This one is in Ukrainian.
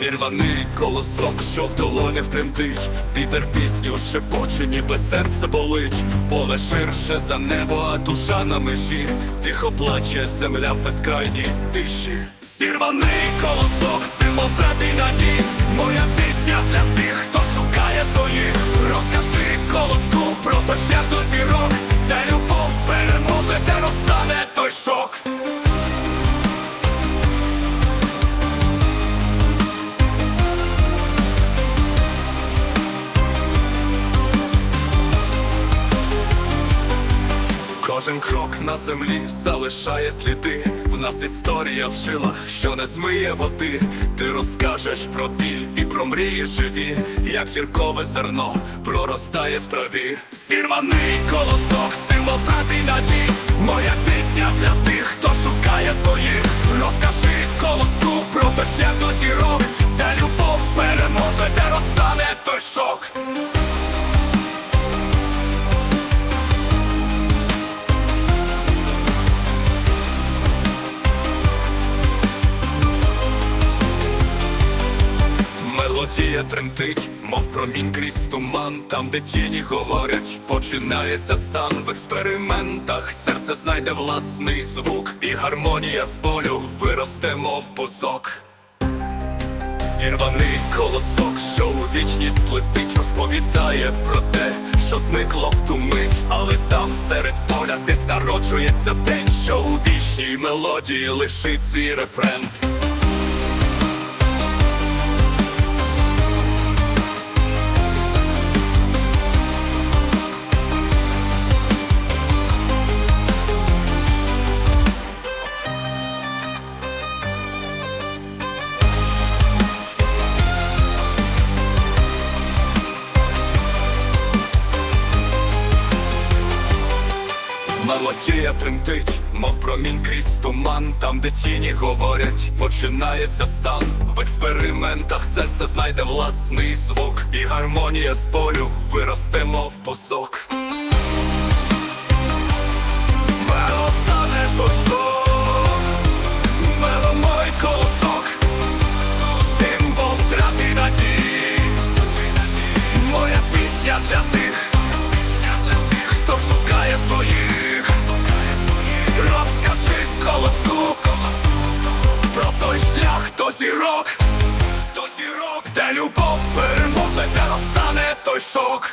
Зірваний колосок, що в долоні втремтить, вітер пісню шепоче, ніби серце болить, поле ширше за небо, а душа на межі, тихо плаче земля в безкрайній тиші. Зірваний колосок, символ втрати й надій, моя пісня Кожен крок на землі залишає сліди. В нас історія в жилах, що не змиє води. Ти розкажеш про біль і про мрії живі, як зіркове зерно проростає в траві. Зірваний колосок, символ втрати надій. Моя пісня для тих, хто шукає своїх. Розкажи колоску про той шлях Мелодія тремтить, мов промінь крізь туман, там, де тіні говорять, починається стан в експериментах. Серце знайде власний звук, і гармонія з болю виросте, мов бузок. Зірваний колосок, що у вічність летить, розповідає про те, що зникло в ту мить, але там серед поля десь народжується день, що у вічній мелодії лишить свій рефрен. Мелодія тремтить, мов промінь крізь туман, там, де тіні говорять, починається стан. В експериментах серце знайде власний звук, і гармонія з болю виросте, мов пусок. Зірок, до зірок, де любов переможе, де настане той шок.